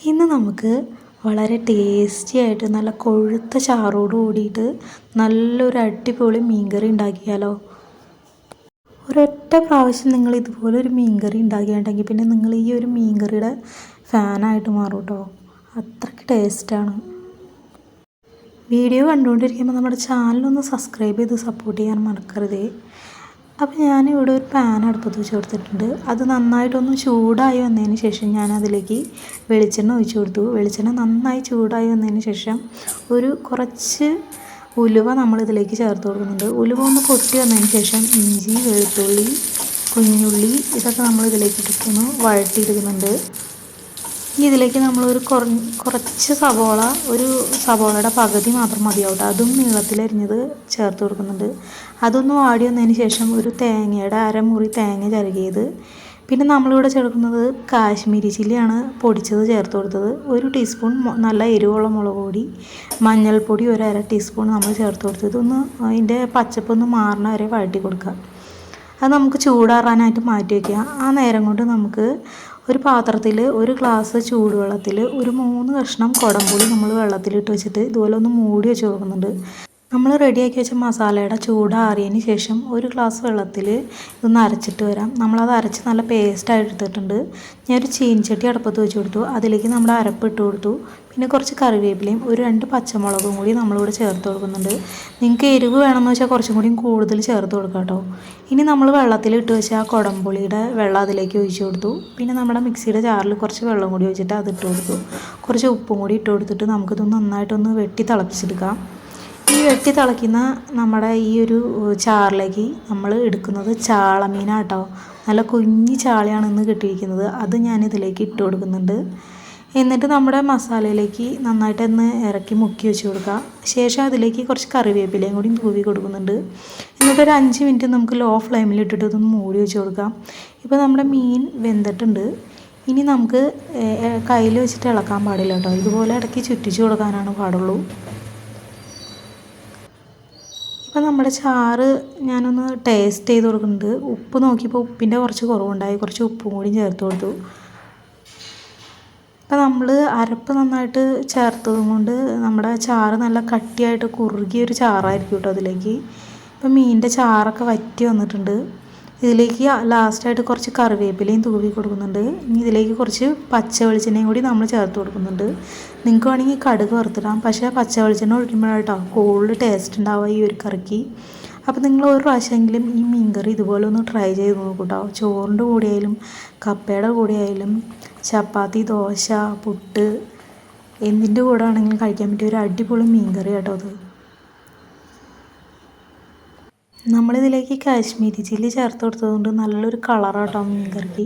ഇന്ന് നമുക്ക് വളരെ ടേസ്റ്റി ആയിട്ട് നല്ല കൊഴുത്ത ചാറോട് കൂടിയിട്ട് നല്ലൊരു അടിപൊളി മീൻകറി ഉണ്ടാക്കിയാലോ? ഒരൊറ്റ പ്രാവശ്യം നിങ്ങൾ ഇതുപോലെ ഒരു മീൻകറി ഉണ്ടാക്കിയിട്ടുണ്ടെങ്കിൽ പിന്നെ നിങ്ങൾ ഈ ഒരു മീൻകറിയുടെ ഫാനായിട്ട് മാറും കേട്ടോ അത്രയ്ക്ക് ടേസ്റ്റാണ് വീഡിയോ കണ്ടുകൊണ്ടിരിക്കുമ്പോൾ നമ്മുടെ ചാനലൊന്ന് സബ്സ്ക്രൈബ് ചെയ്ത് സപ്പോർട്ട് ചെയ്യാൻ മറക്കരുതേ. അപ്പോൾ ഇവിടെ ഒരു പാൻ അടുപ്പത്ത് വെച്ച് കൊടുത്തിട്ടുണ്ട്. അത് നന്നായിട്ടൊന്ന് ചൂടായി വന്നതിന് ശേഷം ഞാൻ അതിലേക്ക് വെളിച്ചെണ്ണ ഒഴിച്ചു കൊടുത്തു. വെളിച്ചെണ്ണ നന്നായി ചൂടായി വന്നതിന് ശേഷം ഒരു കുറച്ച് ഉലുവ നമ്മളിതിലേക്ക് ചേർത്ത് കൊടുക്കുന്നുണ്ട്. ഉലുവ ഒന്ന് പൊട്ടി വന്നതിന് ശേഷം ഇഞ്ചി വെളുത്തുള്ളി കുഞ്ഞുള്ളി ഇതൊക്കെ നമ്മൾ ഇതിലേക്ക് ഇട്ടിട്ടൊന്ന് വഴട്ടിയെടുക്കുന്നുണ്ട് ഇനി ഇതിലേക്ക് നമ്മളൊരു കുറ കുറച്ച് സവോള ഒരു സവോളയുടെ പകുതി മാത്രം മതിയാവട്ടെ. അതും നീളത്തിലരിഞ്ഞത് ചേർത്ത് കൊടുക്കുന്നുണ്ട്. അതൊന്ന് വാടി വന്നതിന് ശേഷം ഒരു തേങ്ങയുടെ അരമുറി തേങ്ങ ചിരകിയത്. പിന്നെ നമ്മളിവിടെ ചേർക്കുന്നത് കാശ്മീരി ചില്ലിയാണ് പൊടിച്ചത് ചേർത്ത് കൊടുത്തത്. ഒരു ടീസ്പൂൺ നല്ല എരിവുള്ള മുളക് പൊടി മഞ്ഞൾപ്പൊടി ഒരു അര ടീസ്പൂൺ നമ്മൾ ചേർത്ത് കൊടുത്തത്. ഒന്ന് അതിന്റെ പച്ചപ്പൊന്ന് മാറണ വരെ വഴട്ടി കൊടുക്കുക. അത് നമുക്ക് ചൂടാറാനായിട്ട് മാറ്റി വയ്ക്കുക. ആ നേരം കൊണ്ട് നമുക്ക് ഒരു പാത്രത്തിൽ ഒരു ഗ്ലാസ് ചൂടുവെള്ളത്തിൽ ഒരു മൂന്ന് കഷ്ണം കുടംപുളി നമ്മൾ വെള്ളത്തിലിട്ട് വെച്ചിട്ട് ഇതുപോലെ ഒന്ന് മൂടി വെച്ച് കൊടുക്കുന്നുണ്ട് നമ്മൾ റെഡിയാക്കി വെച്ച മസാലയുടെ ചൂടാറിയതിന് ശേഷം ഒരു ഗ്ലാസ് വെള്ളത്തിൽ ഇതൊന്ന് അരച്ചിട്ട് വരാം. നമ്മളത് അരച്ച് നല്ല പേസ്റ്റായി എടുത്തിട്ടുണ്ട്. ഞാൻ ഒരു ചീൻചട്ടി അടുപ്പത്ത് വെച്ച് കൊടുത്തു. അതിലേക്ക് നമ്മൾ അരപ്പ് ഇട്ട് കൊടുത്തു. പിന്നെ കുറച്ച് കറിവേപ്പിലയും ഒരു രണ്ട് പച്ചമുളകും കൂടി നമ്മളിവിടെ ചേർത്ത് കൊടുക്കുന്നുണ്ട്. നിങ്ങൾക്ക് എരിവ് വേണമെന്ന് വെച്ചാൽ കുറച്ചും കൂടി കൂടുതൽ ചേർത്ത് കൊടുക്കാം കേട്ടോ. ഇനി നമ്മൾ വെള്ളത്തിൽ ഇട്ട് വെച്ച ആ കുടംപുളിയുടെ വെള്ളം അതിലേക്ക് ഒഴിച്ച് കൊടുത്തു. പിന്നെ നമ്മുടെ മിക്സിയുടെ ജാറിൽ കുറച്ച് വെള്ളം കൂടി ഒഴിച്ചിട്ട് അത് ഇട്ട് കൊടുത്തു. കുറച്ച് ഉപ്പും കൂടി ഇട്ട് കൊടുത്തിട്ട് നമുക്കിതൊന്ന് നന്നായിട്ടൊന്ന് വെട്ടി തിളപ്പിച്ചെടുക്കാം. വെട്ടി തിളയ്ക്കുന്ന നമ്മുടെ ഈ ഒരു ചാറിലേക്ക് നമ്മൾ എടുക്കുന്നത് ചാളമീനാട്ടോ. നല്ല കുഞ്ഞു ചാളയാണ് ഇന്ന് കിട്ടിയിരിക്കുന്നത്. അത് ഞാൻ ഇതിലേക്ക് ഇട്ട് കൊടുക്കുന്നുണ്ട്. എന്നിട്ട് നമ്മുടെ മസാലയിലേക്ക് നന്നായിട്ട് ഒന്ന് ഇറക്കി മുക്കി വെച്ച് കൊടുക്കുക. ശേഷം അതിലേക്ക് കുറച്ച് കറിവേപ്പിലയും കൂടി തൂവി കൊടുക്കുന്നുണ്ട്. എന്നിട്ട് ഒരു അഞ്ച് മിനിറ്റ് നമുക്ക് ലോ ഫ്ലെയിമിൽ ഇട്ടിട്ട് ഇതൊന്ന് മൂടി വെച്ച് കൊടുക്കാം. ഇപ്പോൾ നമ്മുടെ മീൻ വെന്തിട്ടുണ്ട്. ഇനി നമുക്ക് കയ്യിൽ വെച്ചിട്ട് ഇളക്കാൻ പാടില്ല കേട്ടോ. ഇതുപോലെ ഇടയ്ക്ക് ചുറ്റിച്ച് കൊടുക്കാനാണ് പാടുള്ളൂ. ഇപ്പം നമ്മുടെ ചാറ് ഞാനൊന്ന് ടേസ്റ്റ് ചെയ്ത് കൊടുക്കുന്നുണ്ട്. ഉപ്പ് നോക്കിയപ്പോൾ ഉപ്പിന്റെ കുറച്ച് കുറവുണ്ടായി. കുറച്ച് ഉപ്പും കൂടി ചേർത്ത് കൊടുത്തു. ഇപ്പം നമ്മൾ അരപ്പ് നന്നായിട്ട് ചേർത്തതും കൊണ്ട് നമ്മുടെ ചാറ് നല്ല കട്ടിയായിട്ട് കുറുകിയൊരു ചാറായിരിക്കും കേട്ടോ അതിലേക്ക്. ഇപ്പം മീനിന്റെ ചാറൊക്കെ വറ്റി വന്നിട്ടുണ്ട്. ഇതിലേക്ക് ലാസ്റ്റായിട്ട് കുറച്ച് കറിവേപ്പിലയും തൂവി കൊടുക്കുന്നുണ്ട്. ഇനി ഇതിലേക്ക് കുറച്ച് പച്ച വെളിച്ചെണ്ണയും കൂടി നമ്മൾ ചേർത്ത് കൊടുക്കുന്നുണ്ട്. നിങ്ങൾക്ക് വേണമെങ്കിൽ കടുക് വറുത്തിടാം. പക്ഷേ പച്ച വെളിച്ചെണ്ണ ഒഴിക്കുമ്പോഴാട്ടോ കൂടുതൽ ടേസ്റ്റ് ഉണ്ടാവുക ഈ ഒരു കറിക്ക്. അപ്പോൾ നിങ്ങൾ ഒരു പ്രാവശ്യമെങ്കിലും ഈ മീൻകറി ഇതുപോലെ ഒന്ന് ട്രൈ ചെയ്ത് നോക്കൂട്ടോ. ചോറിന്റെ കൂടെയായാലും കപ്പയുടെ കൂടെയായാലും ചപ്പാത്തി ദോശ പുട്ട് എന്തിന്റെ കൂടെ ആണെങ്കിലും കഴിക്കാൻ പറ്റിയ ഒരു അടിപൊളി മീൻകറി കേട്ടോ അത്. നമ്മളിതിലേക്ക് കാശ്മീരി ചില്ലി ചേർത്ത് കൊടുത്തത് കൊണ്ട് നല്ലൊരു കളറാട്ടോ മീൻ കറിക്ക്